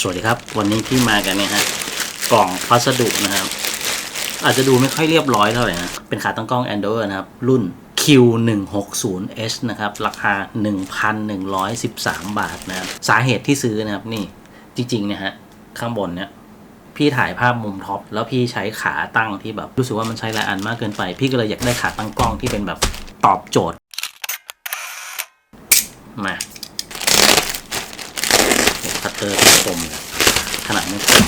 สวัสดีครับ วันนี้ที่มากันเนี่ยฮะกล่องพัสดุนะครับ อาจจะดูไม่ค่อยเรียบร้อยเท่าไหร่นะ เป็นขาตั้งกล้อง Android นะครับ รุ่น Q160H นะครับ ราคา 1,113 บาทนะครับ สาเหตุที่ซื้อนะครับนี่จริงๆเนี่ยฮะข้างบนเนี่ยพี่ถ่ายภาพมุมท็อปแล้วพี่ใช้ขาตั้งที่แบบ รู้สึกว่ามันใช้หลายอันมากเกินไป พี่ก็เลยอยากได้ขาตั้งกล้องที่เป็นแบบตอบโจทย์มา คัตเตอร์คมขนาดไม่คม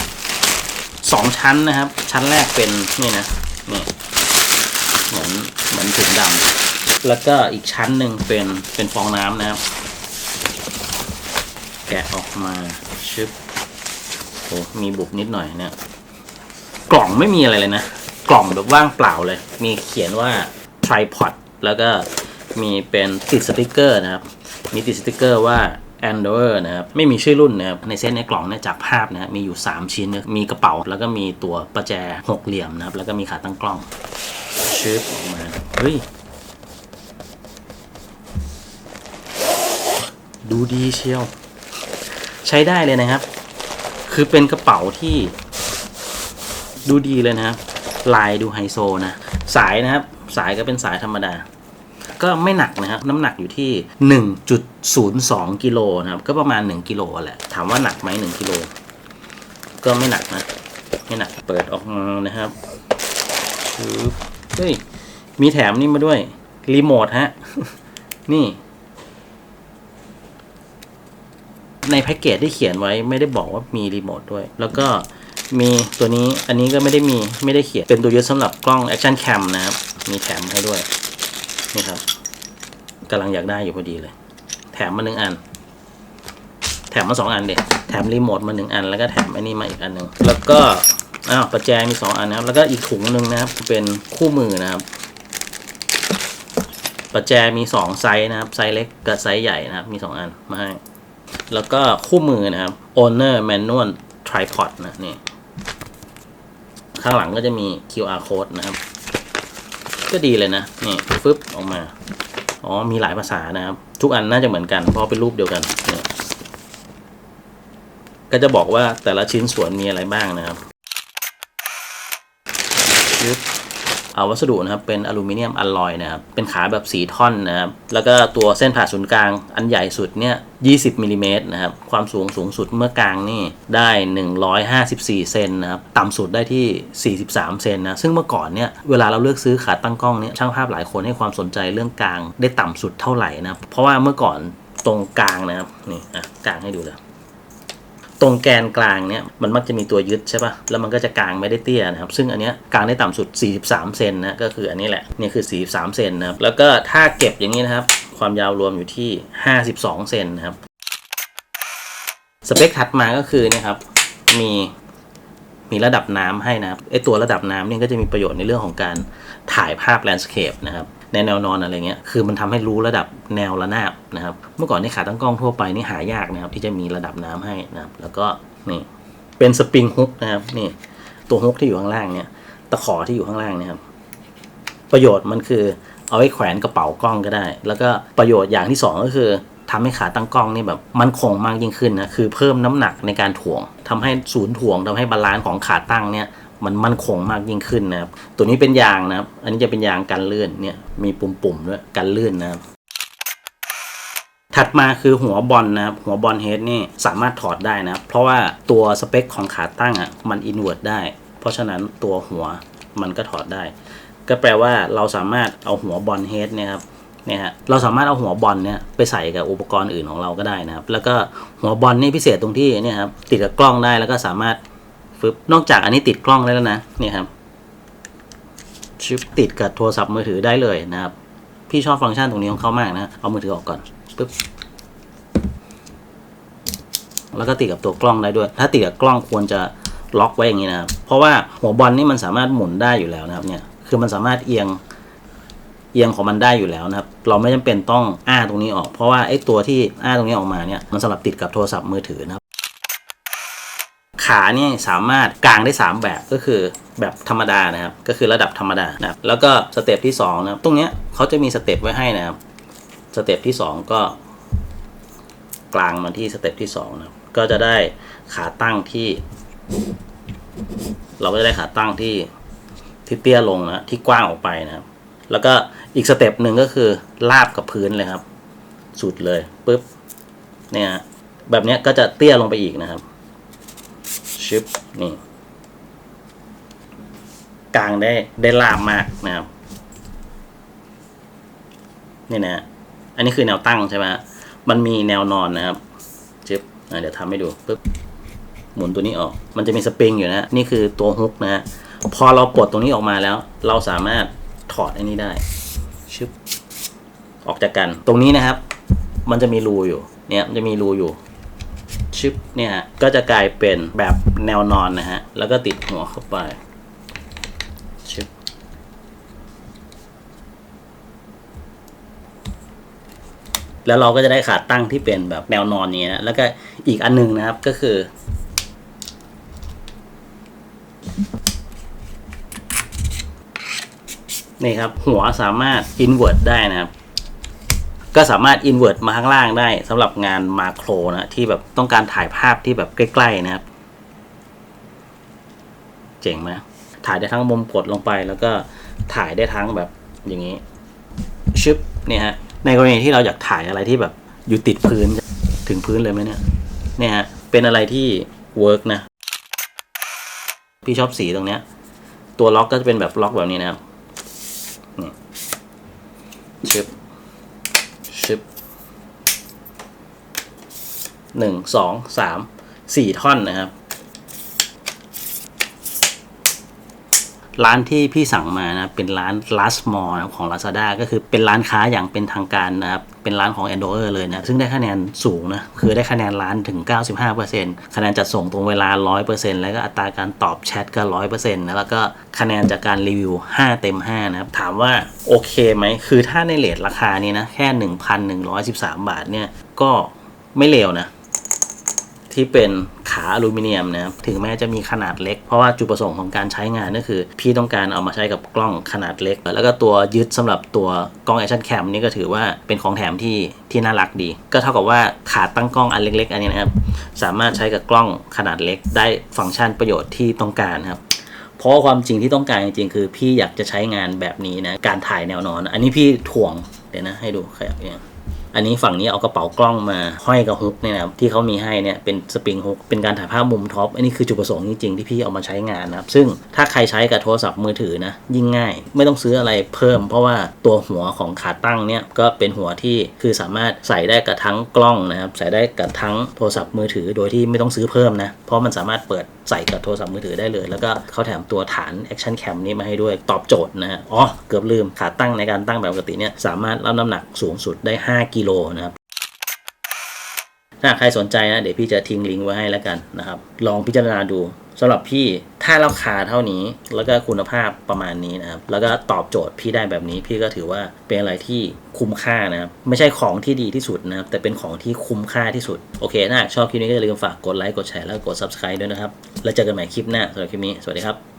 สองชั้นนะครับ ชั้นแรกเป็นนี่นะนี่เหมือนเหมือนถุงดำแล้วก็อีกชั้นหนึ่งเป็นเป็นฟองน้ำนะครับ แกะออกมาชึบโอ้มีบุบนิดหน่อยเนี่ย กล่องไม่มีอะไรเลยนะ กล่องแบบว่างเปล่าเลย มีเขียนว่า tripod แล้วก็มีเป็นติดสติกเกอร์นะครับ มีติดสติกเกอร์ว่า Android นะครับไม่มีชื่อรุ่นนะครับในเซตในกล่องเนี่ยจากภาพนะมีอยู่ 3 ชิ้นนะมีกระเป๋า แล้วก็มีตัวประแจหกเหลี่ยมนะครับ แล้วก็มีขาตั้งกล้องชึบออกมาเฮ้ยดูดีเชียว ใช้ได้เลยนะครับ คือเป็นกระเป๋าที่ดูดีเลยนะครับ ลายดูไฮโซนะ สายนะครับ สายก็เป็นสายธรรมดา ก็ไม่หนักนะครับ น้ำหนักอยู่ที่ 1.02กิโลนะครับ ก็ประมาณ 1กิโลแหละ ถามว่าหนักไหม1กิโล ก็ไม่หนักนะ ไม่หนัก เปิดออกมานะครับเฮ้ย มีแถมนี่มาด้วย รีโมทฮะ นี่ ในแพ็กเกจที่เขียนไว้ไม่ได้บอกว่ามีรีโมทด้วย แล้วก็มีตัวนี้อันนี้ก็ไม่ได้มีไม่ได้เขียนเป็นตัวยึดสำหรับกล้อง Action Cam นะครับ มีแถมให้ด้วย นี่ครับกำลังอยากได้อยู่พอดีเลย แถมมาหนึ่งอัน แถมมาสองอันเด็กแถมรีโมทมาหนึ่งอัน แล้วก็แถมไอ้นี่มาอีกอันหนึ่งแล้วก็อ้าวประแจมีสองอันนะครับ แล้วก็อีกถุงหนึ่งนะครับเป็นคู่มือนะครับ ประแจมีสองไซส์นะครับ ไซส์เล็กกับไซส์ใหญ่นะครับ มีสองอันมาให้แล้วก็คู่มือนะครับ owner manual tripod นะนี่ข้างหลังก็จะมี QR code นะครับ ก็ดีเลยนะนี่ฟึบออกมา อ๋อ มีหลายภาษานะครับ ทุกอันน่าจะเหมือนกัน เพราะเป็นรูปเดียวกันนี่ก็จะบอกว่าแต่ละชิ้นส่วนมีอะไรบ้างนะครับชึบเอา วัสดุนะครับเป็นอลูมิเนียมอลลอยนะครับเป็นขาแบบสีท่อนนะครับแล้วก็ตัวเส้นผ่าศูนย์กลางอันใหญ่สุดเนี่ย20มิลลิเมตรนะครับความสูงสูงสุดเมื่อกลางนี่ได้ 154 เซนนะครับต่ำสุดได้ที่ 43 เซนนะซึ่งเมื่อก่อนเนี่ยเวลาเราเลือกซื้อขาตั้งกล้องเนี่ยช่างภาพหลายคนให้ความสนใจเรื่องกลางได้ต่ำสุดเท่าไหร่นะเพราะว่าเมื่อก่อนตรงกลางนะครับนี่อะกลางให้ดูเลย ตรงแกนกลางเนี่ยมันมักจะมีตัวยึดใช่ปะ่ะ แล้วมันก็จะกลางไม่ได้เตี้ยนะครับ ซึ่งอันเนี้ยกลางได้ต่ำสุด 43 เซนนะ ก็คืออันนี้แหละ นี่คือ 43 เซนนะครับ แล้วก็ถ้าเก็บอย่างนี้นะครับ ความยาวรวมอยู่ที่ 52 เซนนะครับ สเปคถัดมาก็คือเนี่ยครับ มีมีระดับน้ำให้นะครับ ไอตัวระดับน้ำเนี่ยก็จะมีประโยชน์ในเรื่องของการถ่ายภาพแลนด์สเคปนะครับ ในแนวนอนอะไรเงี้ยคือมันทำให้รู้ระดับแนวระนาบนะครับ เมื่อก่อนนี่ขาตั้งกล้องทั่วไปนี่หายากนะครับ ที่จะมีระดับน้ำให้นะครับ แล้วก็นี่เป็นสปริงฮุกนะครับนี่ตัวฮุกที่อยู่ข้างล่างเนี่ยตะขอที่อยู่ข้างล่างเนี่ยครับ ประโยชน์มันคือเอาไว้แขวนกระเป๋ากล้องก็ได้ แล้วก็ประโยชน์อย่างที่สองก็คือทำให้ขาตั้งกล้องนี่แบบมันคงมากยิ่งขึ้นนะคือเพิ่มน้ำหนักในการถ่วงทำให้ศูนย์ถ่วงทำให้บาลานซ์ของขาตั้งเนี่ย มันมั่นคงมากยิ่งขึ้นนะครับ ตัวนี้เป็นยางนะครับ อันนี้จะเป็นยางกันลื่นเนี่ยมีปุ่มๆด้วยกันลื่นนะครับ ถัดมาคือหัวบอลนะครับ หัวบอลเฮดนี่สามารถถอดได้นะครับ เพราะว่าตัวสเปคของขาตั้งอะมันอินเวอร์ตได้ เพราะฉะนั้นตัวหัวมันก็ถอดได้ ก็แปลว่าเราสามารถเอาหัวบอลเฮดเนี่ยครับเนี่ยฮะเราสามารถเอาหัวบอลเนี่ยไปใส่กับอุปกรณ์อื่นของเราก็ได้นะครับ แล้วก็หัวบอลนี่พิเศษตรงที่เนี่ยครับติดกับกล้องได้แล้วก็สามารถ ฟึบนอกจากอันนี้ติดกล้องได้แล้วนะเนี่ยครับชิปติดกับโทรศัพท์มือถือได้เลยนะครับ พี่ชอบฟังก์ชันตรงนี้ของเขามากนะเอามือถือออกก่อนปึ๊บแล้วก็ติดกับตัวกล้องได้ด้วย ถ้าติดกับกล้องควรจะล็อกไว้อย่างนี้นะครับ เพราะว่าหัวบอลนี่มันสามารถหมุนได้อยู่แล้วนะครับ เนี่ย คือมันสามารถเอียงเอียงของมันได้อยู่แล้วนะครับ เราไม่จำเป็นต้องอ้าตรงนี้ออก เพราะว่าไอ้ตัวที่อ้าตรงนี้ออกมาเนี่ย มันสำหรับติดกับโทรศัพท์มือถือนะครับ ขาเนี่ยสามารถกางได้ 3 แบบก็คือแบบธรรมดานะครับ ก็คือระดับธรรมดานะครับแล้วก็สเต็ปที่2นะครับตรงเนี้ยเขาจะมีสเต็ปไว้ให้นะครับสเต็ปที่ 2 ก็กลางมาที่สเต็ปที่2นะครับก็จะได้ขาตั้งที่ เราก็จะได้ขาตั้งที่ที่เตี้ยลงนะที่กว้างออกไปนะครับ แล้วก็อีกสเต็ปหนึ่งก็คือลาบกับพื้นเลยครับ สุดเลยปุ๊บเนี่ยแบบนี้ก็จะเตี้ยลงไปอีกนะครับ ชึบนี่กลางได้ได้ลาบมากนะครับ นี่นะอันนี้คือแนวตั้งใช่ไหมมันมีแนวนอนนะครับชึบอะเดี๋ยวทำให้ดูปุ๊บหมุนตัวนี้ออก มันจะมีสปริงอยู่นะ นี่คือตัวฮุกนะฮะพอเราปลดตรงนี้ออกมาแล้ว เราสามารถถอดอันนี้ได้ชึบออกจากกัน ตรงนี้นะครับ มันจะมีรูอยู่ เนี่ยมันจะมีรูอยู่ ชึบเนี่ยก็จะกลายเป็นแบบแนวนอนนะฮะ แล้วก็ติดหัวเข้าไปชึบแล้วเราก็จะได้ขาตั้งที่เป็นแบบแนวนอนนี้นะแล้วก็อีกอันหนึงนะครับก็คือ นี่ครับ หัวสามารถ invert ได้นะครับ ก็สามารถ invert มาข้างล่างได้สำหรับงานมาโครนะที่แบบต้องการถ่ายภาพที่แบบใกล้ๆนะครับ เจ๋งไหมถ่ายได้ทั้งมุมกดลงไปแล้วก็ถ่ายได้ทั้งแบบอย่างนี้ชึบเนี่ยฮะในกรณีที่เราอยากถ่ายอะไรที่แบบอยู่ติดพื้นถึงพื้นเลยไหมเนี่ยเนี่ยฮะเป็นอะไรที่เวิร์กนะพี่ชอบสีตรงเนี้ย ตัวล็อกก็จะเป็นแบบล็อกแบบนี้นะครับนี่ชึบชึบ หนึ่งสองสามสี่ท่อนนะครับ ร้านที่พี่สั่งมานะเป็นร้าน last mall ของ Lazada ก็คือเป็นร้านค้าอย่างเป็นทางการนะครับ เป็นร้านของ Endoer เลยนะซึ่งได้คะแนนสูงนะ คือได้คะแนนร้านถึง 95%คะแนนจัดส่งตรงเวลา 100%แล้วก็อัตราการตอบแชทก็ 100%นะแล้วก็คะแนนจากการรีวิว 5 เต็ม 5 นะครับ ถามว่าโอเคไหม คือถ้าในเลทราคานี้นะ แค่ 1,113 บาทเนี่ยก็ไม่เลวนะ ที่เป็นขาอลูมิเนียมนะครับถึงแม้จะมีขนาดเล็ก เพราะว่าจุดประสงค์ของการใช้งานก็คือ พี่ต้องการเอามาใช้กับกล้องขนาดเล็ก แล้วก็ตัวยึดสำหรับตัวกล้องแอคชั่นแคมนี่ก็ถือว่าเป็นของแถมที่ที่น่ารักดี ก็เท่ากับว่าขาตั้งกล้องอันเล็ก ๆ อันนี้นะครับสามารถใช้กับกล้องขนาดเล็ก ได้ฟังก์ชันประโยชน์ที่ต้องการครับเพราะความจริงที่ต้องการจริงๆคือพี่อยากจะใช้งานแบบนี้นะการถ่ายแนวนอน อันนี้พี่ถ่วงเดี๋ยวนะให้ดูขยับเนี่ย อันนี้ฝั่งนี้เอากระเป๋ากล้องมาห้อยกับฮุกเนี่ยนะครับที่เขามีให้เนี่ยเป็นสปริงฮุกเป็นการถ่ายภาพมุมท็อปอันนี้คือจุดประสงค์จริงๆที่พี่เอามาใช้งานนะครับซึ่งถ้าใครใช้กับโทรศัพท์มือถือนะยิ่งง่าย ไม่ต้องซื้ออะไรเพิ่ม เพราะว่าตัวหัวของขาตั้งเนี่ยก็เป็นหัวที่คือสามารถใส่ได้กับทั้งกล้องนะครับใส่ได้กับทั้งโทรศัพท์มือถือ โดยที่ไม่ต้องซื้อเพิ่มนะเพราะมันสามารถเปิดใส่กับโทรศัพท์มือถือได้เลย แล้วก็เขาแถมตัวฐาน Action Cam นี้มาให้ด้วยตอบโจทย์นะฮะอ๋อเกือบลืมขาตั้งในการตั้งแบบปกติเนี่ยสามารถรับน้ำหนักสูงสุดได้ 5กิโลนะครับ ถ้าใครสนใจนะเดี๋ยวพี่จะทิ้งลิงก์ไว้ให้แล้วกันนะครับ ลองพิจารณาดูสำหรับพี่ถ้าราคาเท่านี้แล้วก็คุณภาพประมาณนี้นะครับ แล้วก็ตอบโจทย์พี่ได้แบบนี้ พี่ก็ถือว่าเป็นอะไรที่คุ้มค่านะครับ ไม่ใช่ของที่ดีที่สุดนะครับ แต่เป็นของที่คุ้มค่าที่สุด โอเคถ้าชอบคลิปนี้ก็อย่าลืมฝากกดไลค์กดแชร์แล้วกด subscribe ด้วยนะครับ แล้วเจอกันใหม่คลิปหน้าสำหรับคลิปนี้ สวัสดีครับ